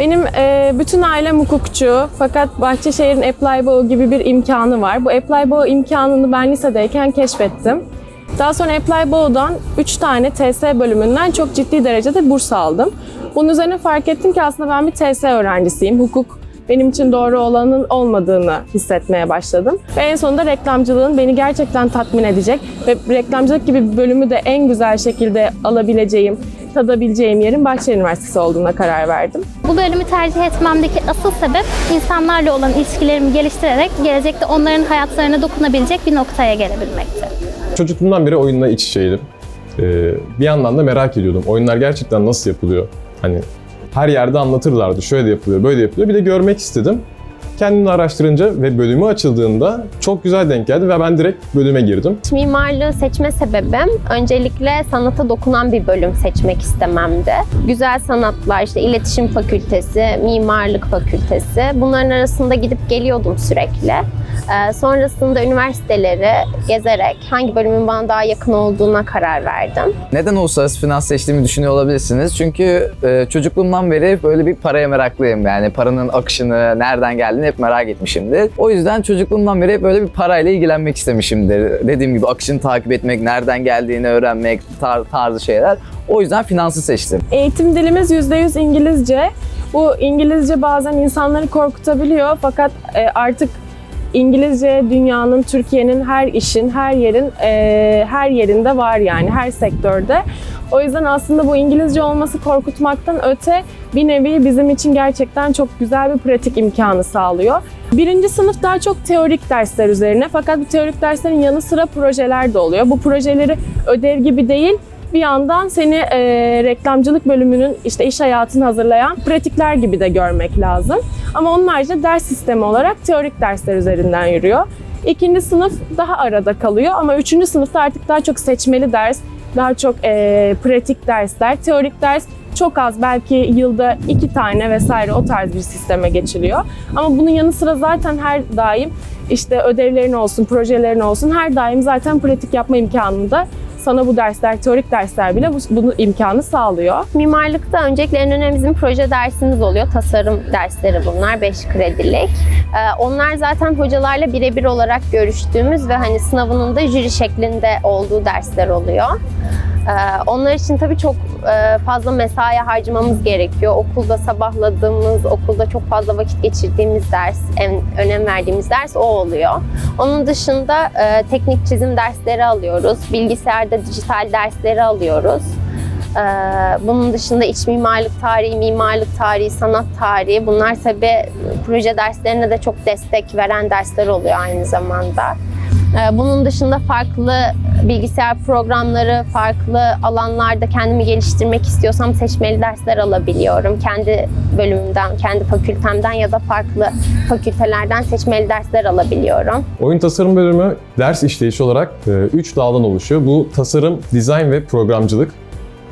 Benim e, bütün ailem hukukçu fakat Bahçeşehir'in Apply Bow gibi bir imkanı var. Bu Apply Bow imkanını ben lisedeyken keşfettim. Daha sonra Apply Bow'dan 3 tane TS bölümünden çok ciddi derecede burs aldım. Bunun üzerine fark ettim ki aslında ben bir TS öğrencisiyim. Hukuk benim için doğru olanın olmadığını hissetmeye başladım. Ve en sonunda reklamcılığın beni gerçekten tatmin edecek ve reklamcılık gibi bir bölümü de en güzel şekilde alabileceğim, tadabileceğim yerin Bahçeli Üniversitesi olduğuna karar verdim. Bu bölümü tercih etmemdeki asıl sebep insanlarla olan ilişkilerimi geliştirerek gelecekte onların hayatlarına dokunabilecek bir noktaya gelebilmekti. Çocukluğumdan beri oyunla iç içeydim. Ee, bir yandan da merak ediyordum. Oyunlar gerçekten nasıl yapılıyor? Hani her yerde anlatırlardı. Şöyle de yapılıyor, böyle de yapılıyor. Bir de görmek istedim. Kendimi araştırınca ve bölümü açıldığında çok güzel denk geldi ve ben direkt bölüme girdim. Mimarlığı seçme sebebim öncelikle sanata dokunan bir bölüm seçmek istememdi. Güzel sanatlar, işte iletişim fakültesi, mimarlık fakültesi bunların arasında gidip geliyordum sürekli. Ee, sonrasında üniversiteleri gezerek hangi bölümün bana daha yakın olduğuna karar verdim. Neden uluslararası finans seçtiğimi düşünüyor olabilirsiniz. Çünkü e, çocukluğumdan beri böyle bir paraya meraklıyım. Yani paranın akışını, nereden geldiğini hep merak etmişimdir. O yüzden çocukluğumdan beri hep böyle bir parayla ilgilenmek istemişimdir. Dediğim gibi akışını takip etmek, nereden geldiğini öğrenmek, tar- tarzı şeyler. O yüzden finansı seçtim. Eğitim dilimiz %100 İngilizce. Bu İngilizce bazen insanları korkutabiliyor fakat e, artık İngilizce dünyanın, Türkiye'nin her işin, her yerin, e, her yerinde var yani her sektörde. O yüzden aslında bu İngilizce olması korkutmaktan öte bir nevi bizim için gerçekten çok güzel bir pratik imkanı sağlıyor. Birinci sınıf daha çok teorik dersler üzerine fakat bu teorik derslerin yanı sıra projeler de oluyor. Bu projeleri ödev gibi değil, bir yandan seni e, reklamcılık bölümünün işte iş hayatını hazırlayan pratikler gibi de görmek lazım. Ama onun haricinde ders sistemi olarak teorik dersler üzerinden yürüyor. İkinci sınıf daha arada kalıyor ama üçüncü sınıfta artık daha çok seçmeli ders, daha çok e, pratik dersler, teorik ders çok az belki yılda iki tane vesaire o tarz bir sisteme geçiliyor. Ama bunun yanı sıra zaten her daim işte ödevlerin olsun, projelerin olsun her daim zaten pratik yapma imkanını da sana bu dersler, teorik dersler bile bu, bunu imkanı sağlıyor. Mimarlıkta öncelikle en önemli bizim proje dersimiz oluyor. Tasarım dersleri bunlar 5 kredilik. Ee, onlar zaten hocalarla birebir olarak görüştüğümüz ve hani sınavının da jüri şeklinde olduğu dersler oluyor. Ee, onlar için tabii çok e, fazla mesai harcamamız gerekiyor. Okulda sabahladığımız, okulda çok fazla vakit geçirdiğimiz ders, en önem verdiğimiz ders o oluyor. Onun dışında e, teknik çizim dersleri alıyoruz. Bilgisayarda dijital dersleri alıyoruz. Ee, Bunun dışında iç mimarlık tarihi, mimarlık tarihi, sanat tarihi bunlar tabii proje derslerine de çok destek veren dersler oluyor aynı zamanda. Ee, Bunun dışında farklı bilgisayar programları, farklı alanlarda kendimi geliştirmek istiyorsam seçmeli dersler alabiliyorum. Kendi bölümümden, kendi fakültemden ya da farklı fakültelerden seçmeli dersler alabiliyorum. Oyun tasarım bölümü ders işleyişi olarak 3 daldan oluşuyor. Bu tasarım, dizayn ve programcılık.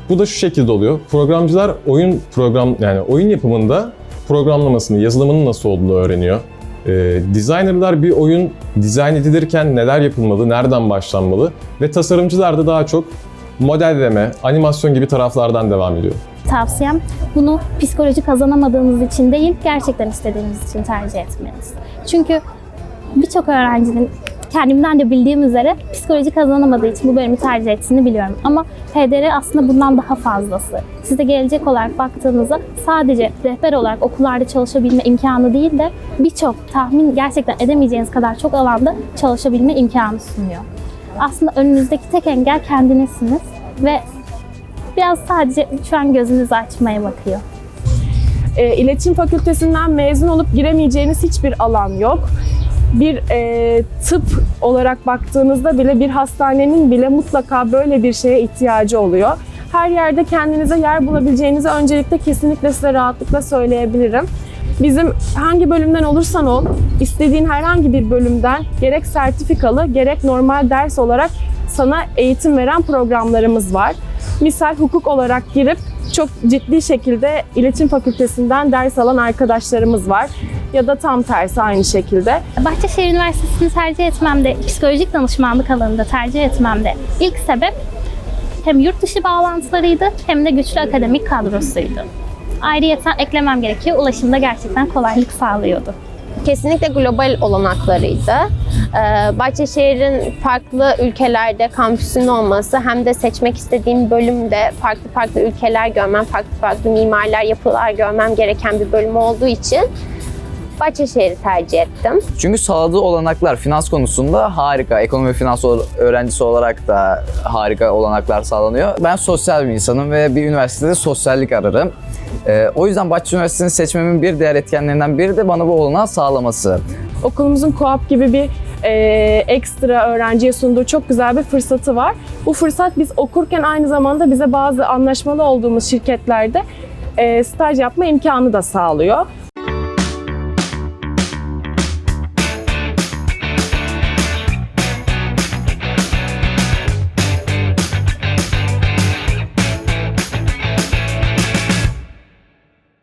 Bu da şu şekilde oluyor. Programcılar oyun program yani oyun yapımında programlamasını, yazılımının nasıl olduğunu öğreniyor. Ee, designerlar bir oyun dizayn edilirken neler yapılmalı, nereden başlanmalı ve tasarımcılar da daha çok modelleme, animasyon gibi taraflardan devam ediyor. Tavsiyem bunu psikoloji kazanamadığınız için değil, gerçekten istediğiniz için tercih etmeniz. Çünkü birçok öğrencinin kendimden de bildiğim üzere psikoloji kazanamadığı için bu bölümü tercih ettiğini biliyorum. Ama PDR aslında bundan daha fazlası. Siz de gelecek olarak baktığınızda sadece rehber olarak okullarda çalışabilme imkanı değil de birçok tahmin gerçekten edemeyeceğiniz kadar çok alanda çalışabilme imkanı sunuyor. Aslında önünüzdeki tek engel kendinizsiniz ve biraz sadece şu an gözünüzü açmaya bakıyor. E, İletişim Fakültesinden mezun olup giremeyeceğiniz hiçbir alan yok. Bir e, tıp olarak baktığınızda bile bir hastanenin bile mutlaka böyle bir şeye ihtiyacı oluyor. Her yerde kendinize yer bulabileceğinizi öncelikle kesinlikle size rahatlıkla söyleyebilirim. Bizim hangi bölümden olursan ol, istediğin herhangi bir bölümden gerek sertifikalı gerek normal ders olarak sana eğitim veren programlarımız var. Misal hukuk olarak girip çok ciddi şekilde iletişim fakültesinden ders alan arkadaşlarımız var. Ya da tam tersi aynı şekilde. Bahçeşehir Üniversitesi'ni tercih etmemde, psikolojik danışmanlık alanında tercih etmemde ilk sebep hem yurt dışı bağlantılarıydı hem de güçlü akademik kadrosuydu. Ayrıyeten eklemem gerekiyor. Ulaşımda gerçekten kolaylık sağlıyordu. kesinlikle global olanaklarıydı. Ee, Bahçeşehir'in farklı ülkelerde kampüsünün olması hem de seçmek istediğim bölümde farklı farklı ülkeler görmem, farklı farklı mimarlar, yapılar görmem gereken bir bölüm olduğu için Bahçeşehir'i tercih ettim. Çünkü sağladığı olanaklar finans konusunda harika. Ekonomi ve finans öğrencisi olarak da harika olanaklar sağlanıyor. Ben sosyal bir insanım ve bir üniversitede sosyallik ararım. Ee, o yüzden Bahçeşehir Üniversitesi'ni seçmemin bir diğer etkenlerinden biri de bana bu olanağı sağlaması. Okulumuzun co-op gibi bir e, ekstra öğrenciye sunduğu çok güzel bir fırsatı var. Bu fırsat biz okurken aynı zamanda bize bazı anlaşmalı olduğumuz şirketlerde e, staj yapma imkanı da sağlıyor.